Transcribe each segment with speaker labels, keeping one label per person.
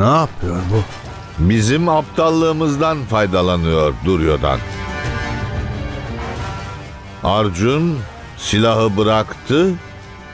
Speaker 1: Ne yapıyor bu?
Speaker 2: Bizim aptallığımızdan faydalanıyor Duryodhan. Arjun silahı bıraktı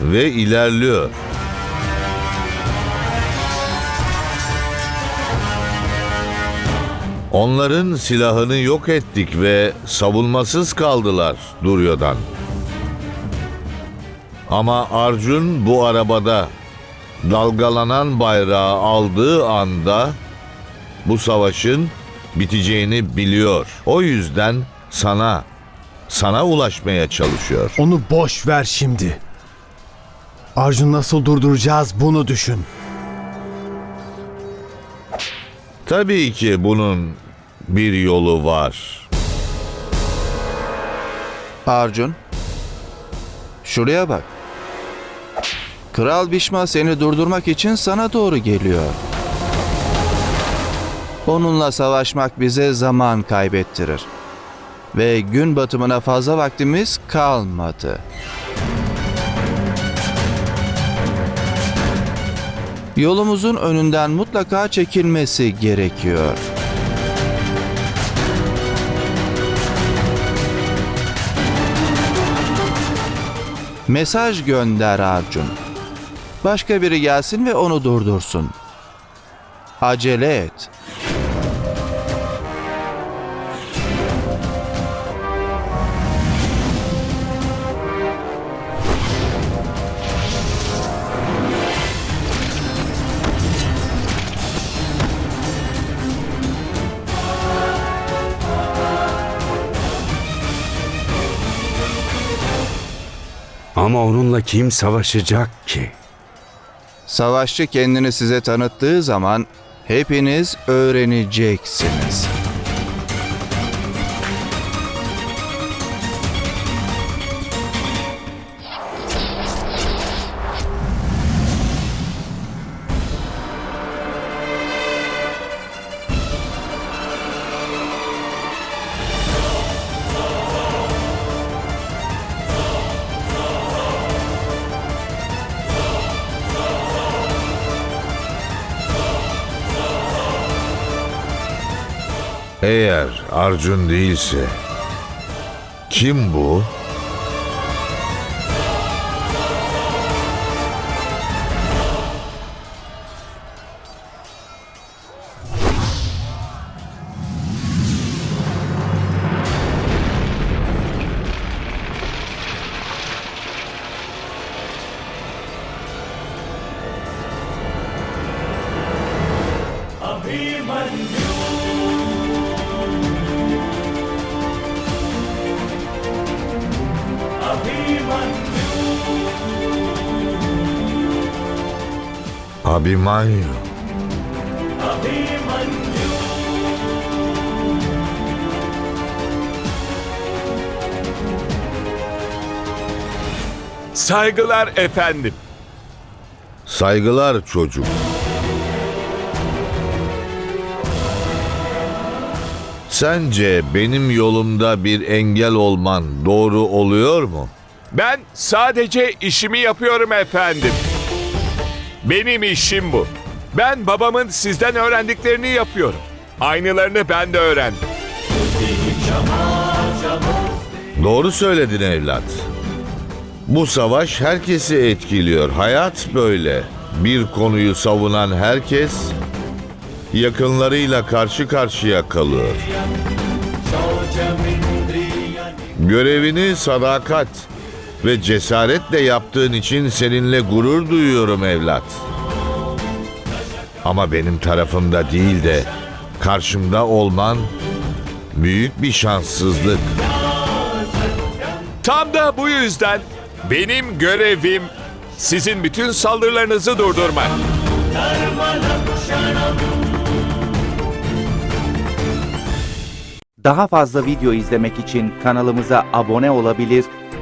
Speaker 2: ve ilerliyor. Onların silahını yok ettik ve savunmasız kaldılar Duryodhan. Ama Arjun bu arabada dalgalanan bayrağı aldığı anda bu savaşın biteceğini biliyor. O yüzden sana sana ulaşmaya çalışıyor.
Speaker 1: Onu boş ver şimdi. Arjun nasıl durduracağız bunu düşün.
Speaker 2: Tabii ki bunun bir yolu var.
Speaker 3: Arjun. Şuraya bak. Kral Bişma seni durdurmak için sana doğru geliyor. Onunla savaşmak bize zaman kaybettirir. Ve gün batımına fazla vaktimiz kalmadı. Yolumuzun önünden mutlaka çekilmesi gerekiyor. Mesaj gönder Arjun. Başka biri gelsin ve onu durdursun. Acele et.
Speaker 4: Ama onunla kim savaşacak ki?
Speaker 3: Savaşçı kendini size tanıttığı zaman hepiniz öğreneceksiniz.
Speaker 2: Eğer Arjun değilse kim bu? Abimanyu.
Speaker 5: Saygılar efendim.
Speaker 2: Saygılar çocuk. Sence benim yolumda bir engel olman doğru oluyor mu?
Speaker 5: Ben sadece işimi yapıyorum efendim. Benim işim bu. Ben babamın sizden öğrendiklerini yapıyorum. Aynılarını ben de öğrendim.
Speaker 2: Doğru söyledin evlat. Bu savaş herkesi etkiliyor. Hayat böyle. Bir konuyu savunan herkes yakınlarıyla karşı karşıya kalıyor. Görevini sadakat ve cesaretle yaptığın için seninle gurur duyuyorum evlat. Ama benim tarafımda değil de karşımda olman büyük bir şanssızlık.
Speaker 5: Tam da bu yüzden benim görevim sizin bütün saldırılarınızı durdurmak.
Speaker 6: Daha fazla video izlemek için kanalımıza abone olabilir,